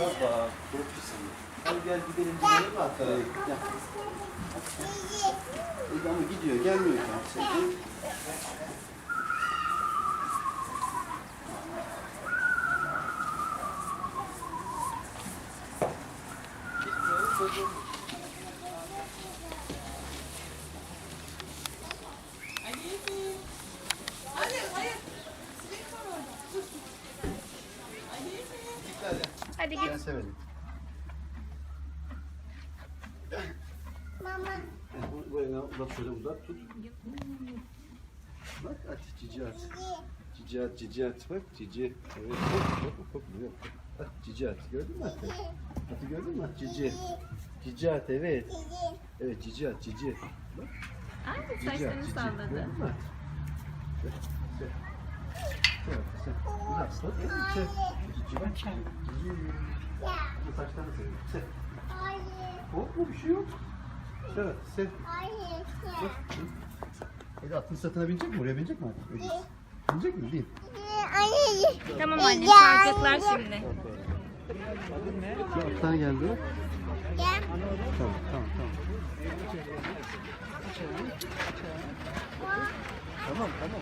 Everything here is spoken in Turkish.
Baba, korkmuş sana. Hadi gel gidelim gidelim Ate. Gel. İyi ama gidiyor, gelmiyor ki Ate. Hadi Gel git. sevelim. Mama. Bu- bu elini uzat şöyle uzat tut. Bak at cici at. Cici at cici at bak cici. Evet hop hop hop hop yok. Bak cici at gördün mü atı? Atı gördün mü at cici. Cici at evet. Evet cici at cici. Bak Ay at saçlarını salladı. Gördün mü at? Sev, sev. Sev, sev. Evet sev. Cici bak. Cici. Bu saçlarını seviyorum. Sev. Hop mu bir şey yok. Sev sev. Bak. Hadi atın sırtına binecek mi? Oraya binecek mi artık? Öyle. Binecek mi? Bin. Tamam anne çağıracaklar şimdi. Şu atlar geldi. Tamam, tamam, tamam. Tamam, tamam.